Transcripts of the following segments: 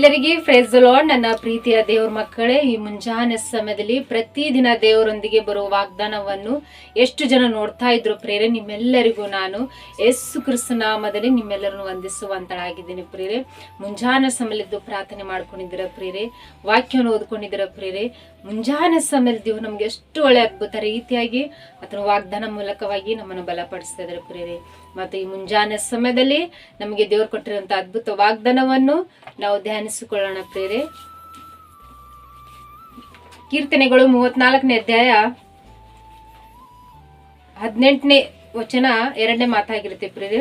ಎಲ್ಲರಿಗೆ ಫ್ರೆಸ್ ನನ್ನ ಪ್ರೀತಿಯ ದೇವ್ರ ಮಕ್ಕಳೇ, ಈ ಮುಂಜಾನೆ ಸಮಯದಲ್ಲಿ ಪ್ರತಿದಿನ ದೇವರೊಂದಿಗೆ ಬರುವ ವಾಗ್ದಾನವನ್ನು ಎಷ್ಟು ಜನ ನೋಡ್ತಾ ಇದ್ರು ಪ್ರೇರೆ, ನಿಮ್ಮೆಲ್ಲರಿಗೂ ನಾನು ಯೇಸು ಕ್ರಿಸ್ತನಾಮದಲ್ಲಿ ನಿಮ್ಮೆಲ್ಲರನ್ನು ವಂದಿಸುವಂತಳಾಗಿದ್ದೀನಿ ಪ್ರೇರೆ. ಮುಂಜಾನೆ ಸಮಯದ್ದು ಪ್ರಾರ್ಥನೆ ಮಾಡ್ಕೊಂಡಿದ್ದೀರ ಪ್ರೇರೆ? ವಾಕ್ಯವನ್ನು ಓದ್ಕೊಂಡಿದ್ದೀರ ಪ್ರೇರೆ? ಮುಂಜಾನೆ ಸಮಯದಲ್ಲಿ ದೇವ್ರು ನಮ್ಗೆ ಎಷ್ಟು ಒಳ್ಳೆ ಅದ್ಭುತ ರೀತಿಯಾಗಿ ಅದರ ವಾಗ್ದಾನ ಮೂಲಕವಾಗಿ ನಮ್ಮನ್ನು ಬಲಪಡಿಸ್ತಾ ಇದ್ದಾರೆ ಪ್ರೇರೆ. ಮತ್ತು ಈ ಮುಂಜಾನೆ ಸಮಯದಲ್ಲಿ ನಮಗೆ ದೇವರು ಕೊಟ್ಟಿರುವಂತ ಅದ್ಭುತ ವಾಗ್ದಾನವನ್ನು ನಾವು ಧ್ಯಾನಿಸಿಕೊಳ್ಳೋಣ ಪ್ರೇರೆ ಕೀರ್ತನೆಗಳು ಮೂವತ್ನಾಲ್ಕನೇ ಅಧ್ಯಾಯ ಹದಿನೆಂಟನೇ ವಚನ ಎರಡನೇ ಮಾತಾಗಿರುತ್ತೆ ಪ್ರೇರೆ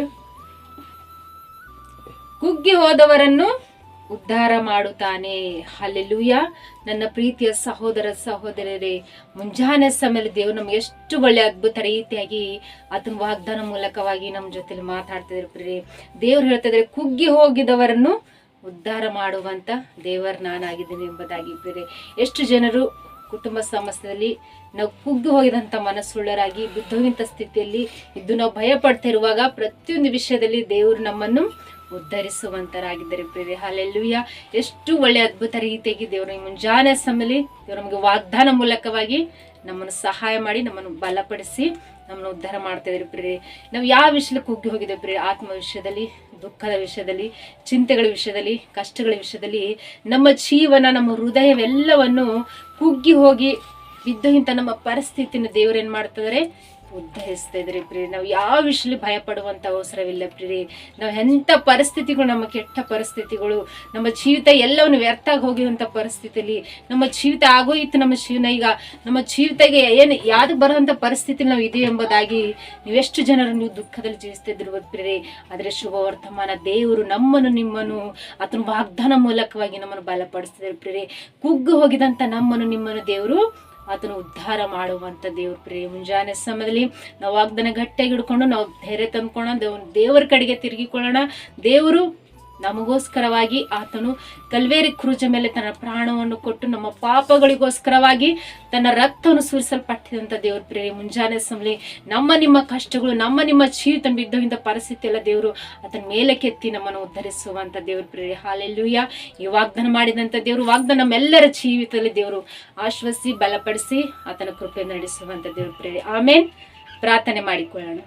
ಕುಗ್ಗಿ ಹೋದವರನ್ನು ಉದ್ಧಾರ ಮಾಡುತ್ತಾನೆ. ಹಲ್ಲೆಲೂಯ. ನನ್ನ ಪ್ರೀತಿಯ ಸಹೋದರ ಸಹೋದರರೇ, ಮುಂಜಾನೆ ಸಮಯದಲ್ಲಿ ದೇವ್ರು ನಮ್ಗೆ ಎಷ್ಟು ಒಳ್ಳೆ ಅದ್ಭುತ ರೀತಿಯಾಗಿ ಅದನ್ನ ವಾಗ್ದಾನ ಮೂಲಕವಾಗಿ ನಮ್ಮ ಜೊತೆಲಿ ಮಾತಾಡ್ತಿದ್ರು ಪ್ರೀ ದೇವ್ರು ಹೇಳ್ತಿದ್ರೆ ಕುಗ್ಗಿ ಹೋಗಿದವರನ್ನು ಉದ್ಧಾರ ಮಾಡುವಂತ ದೇವರ್ ನಾನಾಗಿದ್ದೀನಿ ಎಂಬುದಾಗಿ ಬೇರೆ ಎಷ್ಟು ಜನರು ಕುಟುಂಬ ಸಮಸ್ಯೆಯಲ್ಲಿ ನಾವು ಕುಗ್ಗು ಹೋಗಿದಂಥ ಮನಸ್ಸುಳ್ಳರಾಗಿ ಬಿದ್ದೋಗಿಂಥ ಸ್ಥಿತಿಯಲ್ಲಿ ಇದ್ದು ನಾವು ಭಯ ಪಡ್ತಿರುವಾಗ ಪ್ರತಿಯೊಂದು ವಿಷಯದಲ್ಲಿ ದೇವರು ನಮ್ಮನ್ನು ಉದ್ಧರಿಸುವಂತರಾಗಿದ್ದಾರೆ ಪ್ರಿಯ ಹಾಲೆಲ್ಲೂಯ್ಯ ಎಷ್ಟು ಒಳ್ಳೆ ಅದ್ಭುತ ರೀತಿಯಾಗಿ ದೇವರು ಈ ಮುಂಜಾನೆ ಸಮಯದಲ್ಲಿ ದೇವರು ನಮಗೆ ವಾಗ್ದಾನ ಮೂಲಕವಾಗಿ ನಮ್ಮನ್ನು ಸಹಾಯ ಮಾಡಿ ನಮ್ಮನ್ನು ಬಲಪಡಿಸಿ ನಮ್ಮನ್ನು ಉದ್ಧಾರ ಮಾಡ್ತಾ ಇದ್ರಿ ನಾವು ಯಾವ ವಿಷಯಕ್ಕೆ ಕುಗ್ಗಿ ಹೋಗಿದ್ದೇವೆ ಪ್ರೇರೆ ಆತ್ಮ ವಿಷಯದಲ್ಲಿ, ದುಃಖದ ವಿಷಯದಲ್ಲಿ, ಚಿಂತೆಗಳ ವಿಷಯದಲ್ಲಿ, ಕಷ್ಟಗಳ ವಿಷಯದಲ್ಲಿ, ನಮ್ಮ ಜೀವನ, ನಮ್ಮ ಹೃದಯವೆಲ್ಲವನ್ನು ಕುಗ್ಗಿ ಹೋಗಿ ಬಿದ್ದು ಇಂಥ ನಮ್ಮ ಪರಿಸ್ಥಿತಿನ ಏನು ಮಾಡ್ತಿದ್ದಾರೆ ಉದ್ಧರಿಸ್ತಾ ಇದ್ರಿ ಪ್ರೀ ನಾವು ಯಾವ ವಿಷಯದಲ್ಲಿ ಭಯ ಪಡುವಂಥ ಅವಸರವಿಲ್ಲ ಪ್ರಿ ನಾವು ಎಂಥ ಪರಿಸ್ಥಿತಿಗಳು, ನಮ್ಮ ಕೆಟ್ಟ ಪರಿಸ್ಥಿತಿಗಳು, ನಮ್ಮ ಜೀವಿತ ಎಲ್ಲವನ್ನು ವ್ಯರ್ಥ ಆಗಿ ಹೋಗಿರುವಂಥ ಪರಿಸ್ಥಿತಿಯಲ್ಲಿ ನಮ್ಮ ಜೀವಿತ ಆಗೋಯಿತು ನಮ್ಮ ಜೀವನ. ಈಗ ನಮ್ಮ ಜೀವಿತಗೆ ಏನು, ಯಾವ್ದು ಬರುವಂಥ ಪರಿಸ್ಥಿತಿ ನಾವು ಇದೆ ಎಂಬುದಾಗಿ ನೀವೆಷ್ಟು ಜನರು ನೀವು ದುಃಖದಲ್ಲಿ ಜೀವಿಸ್ತಿದ್ರು ಪ್ರೀ ಆದರೆ ಶುಭ ವರ್ತಮಾನ ದೇವರು ನಮ್ಮನ್ನು, ನಿಮ್ಮನ್ನು ಆತನ ವಾಗ್ದಾನ ಮೂಲಕವಾಗಿ ನಮ್ಮನ್ನು ಬಲಪಡಿಸ್ತಿದ್ರು ಪ್ರಿ ಕುಗ್ಗು ಹೋಗಿದಂಥ ನಮ್ಮನ್ನು, ನಿಮ್ಮನ್ನು ದೇವರು ಅದನ್ನು ಉದ್ಧಾರ ಮಾಡುವಂತ ದೇವ್ರ ಪ್ರಿಯ ಮುಂಜಾನೆ ಸಮಯದಲ್ಲಿ ನಾವು ವಾಗ್ದಾನ ಗಟ್ಟಿಯಾಗಿ ಹಿಡ್ಕೊಂಡು ನಾವು ಧೈರ್ಯ ತಂದ್ಕೊಳ್ಳೋಣ. ದೇವ್ ದೇವರ ಕಡೆಗೆ ತಿರುಗಿಕೊಳ್ಳೋಣ. ದೇವರು ನಮಗೋಸ್ಕರವಾಗಿ ಆತನು ಕಲ್ವೇರಿ ಕ್ರೂಜ ಮೇಲೆ ತನ್ನ ಪ್ರಾಣವನ್ನು ಕೊಟ್ಟು ನಮ್ಮ ಪಾಪಗಳಿಗೋಸ್ಕರವಾಗಿ ತನ್ನ ರಕ್ತವನ್ನು ಸುರಿಸಲ್ಪಟ್ಟಿದಂಥ ದೇವ್ರ ಪ್ರೇರಿ ಮುಂಜಾನೆ ಸಮಲಿ ನಮ್ಮ ನಿಮ್ಮ ಕಷ್ಟಗಳು, ನಮ್ಮ ನಿಮ್ಮ ಜೀವಿತ ಬಿದ್ದೋಗಿಂತ ಪರಿಸ್ಥಿತಿ ಎಲ್ಲ ದೇವರು ಮೇಲೆ ಕೆತ್ತಿ ನಮ್ಮನ್ನು ಉದ್ಧರಿಸುವಂಥ ದೇವ್ರ ಪ್ರೇರಿ ಹಾಲೆಲ್ಲೂಯ. ಈ ವಾಗ್ದಾನ ಮಾಡಿದಂಥ ದೇವರು, ವಾಗ್ದಾನ ನಮ್ಮೆಲ್ಲರ ಜೀವಿತದಲ್ಲಿ ದೇವರು ಆಶ್ವಸಿ ಬಲಪಡಿಸಿ ಆತನ ಕೃಪೆ ನಡೆಸುವಂಥ ದೇವ್ರ ಪ್ರೇರಿ ಆಮೇಲೆ ಪ್ರಾರ್ಥನೆ ಮಾಡಿಕೊಳ್ಳೋಣ.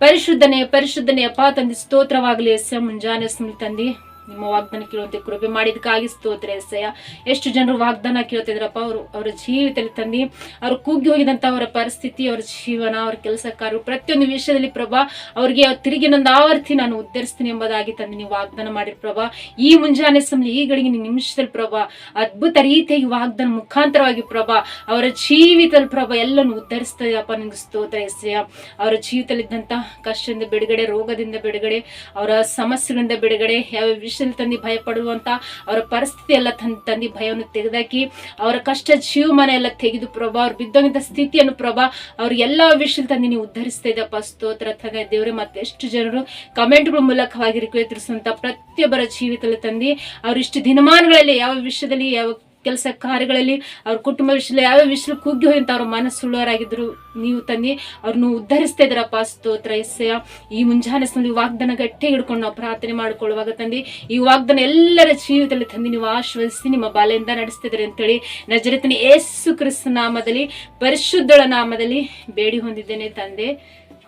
ಪರಿಶುದ್ಧನೆ ಪರಿಶುದ್ಧನೆ ಅಪ್ಪ ತಂದೆ ಸ್ತೋತ್ರವಾಗಲಿ ಎಸ್ಯ ಮುಂಜಾನೆ ಸ್ಮೃತಿ ತಂದೆ ನಿಮ್ಮ ವಾಗ್ದಾನ ಕೇಳುವಂತೆ ಕೃಪೆ ಮಾಡಿದಕ್ಕಾಗಿ ಸ್ತೋತ್ರ ಎಸ್ಸಯ್ಯ ಎಷ್ಟು ಜನರು ವಾಗ್ದಾನ ಕೇಳ್ತಿದ್ರಪ್ಪ, ಅವರು, ಅವರ ಜೀವಿತದಲ್ಲಿ ತಂದು, ಅವರು ಕುಗ್ಗಿ ಹೋಗಿದಂತ ಅವರ ಪರಿಸ್ಥಿತಿ, ಅವರ ಜೀವನ, ಅವ್ರ ಕೆಲಸ ಕಾರ್ಯ ಪ್ರತಿಯೊಂದು ವಿಷಯದಲ್ಲಿ ಪ್ರಭಾ, ಅವ್ರಿಗೆ ತಿರುಗಿ ನಂದು ಆವರ್ತಿ ನಾನು ಉದ್ಧರಿಸ್ತೀನಿ ಎಂಬುದಾಗಿ ತಂದು ನೀವು ವಾಗ್ದಾನ ಮಾಡಿರಿ ಪ್ರಭಾ. ಈ ಮುಂಜಾನೆ ಸಮಯ, ಈ ಗಳಿಗೆ ನಿಮಿಷದಲ್ಲಿ ಪ್ರಭಾ, ಅದ್ಭುತ ರೀತಿಯಾಗಿ ವಾಗ್ದಾನ ಮುಖಾಂತರವಾಗಿ ಪ್ರಭಾ, ಅವರ ಜೀವಿತದಲ್ಲಿ ಪ್ರಭಾ ಎಲ್ಲನೂ ಉದ್ಧರಿಸ್ತದೆಯಪ್ಪ ನಿಮ್ಗೆ ಸ್ತೋತ್ರ ಎಸ್ಸಯ್ಯ ಅವರ ಜೀವಿತದಲ್ಲಿದ್ದಂಥ ಕಷ್ಟದಿಂದ ಬಿಡುಗಡೆ, ರೋಗದಿಂದ ಬಿಡುಗಡೆ, ಅವರ ಸಮಸ್ಯೆಗಳಿಂದ ಬಿಡುಗಡೆ, ಯಾವ ವಿಷಯದಲ್ಲಿ ತಂದು ಭಯ ಪಡುವಂತ ಅವರ ಪರಿಸ್ಥಿತಿ ಎಲ್ಲ ತಂದು ಭಯವನ್ನು ತೆಗೆದಾಕಿ, ಅವರ ಕಷ್ಟ ಜೀವಮಾನ ಎಲ್ಲ ತೆಗೆದು ಪ್ರಭಾ, ಅವ್ರು ಬಿದ್ದೋಗಿದ್ದ ಸ್ಥಿತಿಯನ್ನು ಪ್ರಭಾ, ಅವ್ರ ಎಲ್ಲ ವಿಷಯದಲ್ಲಿ ತಂದು ನೀವು ಉದ್ಧರಿಸ್ತಾ ಇದ್ದಪ್ಪ ಸ್ತೋತ್ರ ತಂದೆ ದೇವ್ರೆ, ಮತ್ತೆಷ್ಟು ಜನರು ಕಮೆಂಟ್ಗಳ ಮೂಲಕವಾಗಿ ರಿಕ್ವೆ ತಿಳಿಸುವಂತ ಪ್ರತಿಯೊಬ್ಬರ ಜೀವಿತದಲ್ಲಿ ತಂದು, ಅವ್ರು ದಿನಮಾನಗಳಲ್ಲಿ ಯಾವ ವಿಷಯದಲ್ಲಿ ಯಾವ ಕೆಲಸ ಕಾರ್ಯಗಳಲ್ಲಿ ಅವ್ರ ಕುಟುಂಬ ವಿಷಯದಲ್ಲಿ ಯಾವ ವಿಷಯ ಕುಗ್ಗಿ ಹೋಗಿಂತ ಅವ್ರ ಮನಸ್ಸುಳ್ಳವರಾಗಿದ್ರು ನೀವು ತನ್ನಿ ಅವ್ರನ್ನ ಉದ್ಧರಿಸ್ತಾ ಇದ್ರಪ್ಪ ಸ್ತೋತ್ರ ಎಸ್ಸೆಯ? ಈ ಮುಂಜಾನೆ ವಾಗ್ದಾನ ಗಟ್ಟಿ ಹಿಡ್ಕೊಂಡು ನಾವು ಪ್ರಾರ್ಥನೆ ಮಾಡ್ಕೊಳ್ಳುವಾಗ ತಂದಿ, ಈ ವಾಗ್ದಾನ ಎಲ್ಲರ ಜೀವಿತದಲ್ಲಿ ತಂದಿ, ನೀವು ಆಶ್ವಸಿಸಿ ನಿಮ್ಮ ಬಾಲೆಯಿಂದ ನಡೆಸ್ತಿದ್ರಿ ಅಂತೇಳಿ ನಜರತನ ಏಸು ಕ್ರಿಸ್ತ ನಾಮದಲ್ಲಿ, ಪರಿಶುದ್ಧಳ ನಾಮದಲ್ಲಿ ಬೇಡಿ ಹೊಂದಿದ್ದೇನೆ ತಂದೆ.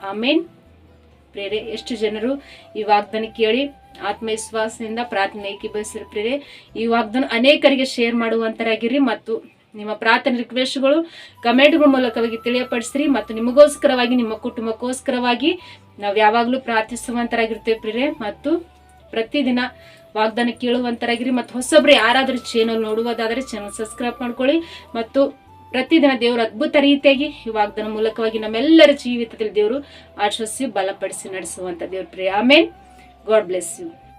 ಆಮೇನ್. ಪ್ರೇರೆ, ಎಷ್ಟು ಜನರು ಈ ವಾಗ್ದಾನ ಕೇಳಿ ಆತ್ಮವಿಶ್ವಾಸದಿಂದ ಪ್ರಾರ್ಥನೆ ಬಯಸಿರು ಪ್ರೇರೆ. ಈ ವಾಗ್ದಾನ ಅನೇಕರಿಗೆ ಶೇರ್ ಮಾಡುವಂತರಾಗಿರಿ ಮತ್ತು ನಿಮ್ಮ ಪ್ರಾರ್ಥನೆ ರಿಕ್ವೆಸ್ಟ್ಗಳು ಕಮೆಂಟ್ಗಳ ಮೂಲಕವಾಗಿ ತಿಳಿಯಪಡಿಸ್ರಿ ಮತ್ತು ನಿಮಗೋಸ್ಕರವಾಗಿ, ನಿಮ್ಮ ಕುಟುಂಬಕ್ಕೋಸ್ಕರವಾಗಿ ನಾವು ಯಾವಾಗಲೂ ಪ್ರಾರ್ಥಿಸುವಂತರಾಗಿರ್ತೇವೆ ಪ್ರೇರೆ. ಮತ್ತು ಪ್ರತಿದಿನ ವಾಗ್ದಾನ ಕೇಳುವಂತರಾಗಿರಿ ಮತ್ತು ಹೊಸೊಬ್ರು ಯಾರಾದರೂ ಚಾನಲ್ ನೋಡುವುದಾದರೆ ಚಾನಲ್ ಸಬ್ಸ್ಕ್ರೈಬ್ ಮಾಡ್ಕೊಳ್ಳಿ ಮತ್ತು ಪ್ರತಿದಿನ ದೇವರು ಅದ್ಭುತ ರೀತಿಯಾಗಿ ಈ ವಾಗ್ದಾನ ಮೂಲಕವಾಗಿ ನಮ್ಮೆಲ್ಲರ ಜೀವಿತದಲ್ಲಿ ದೇವರು ಆಶ್ವಸಿ ಬಲಪಡಿಸಿ ನಡೆಸುವಂತ ದೇವ್ರ ಪ್ರಿಯ. Amen God bless you.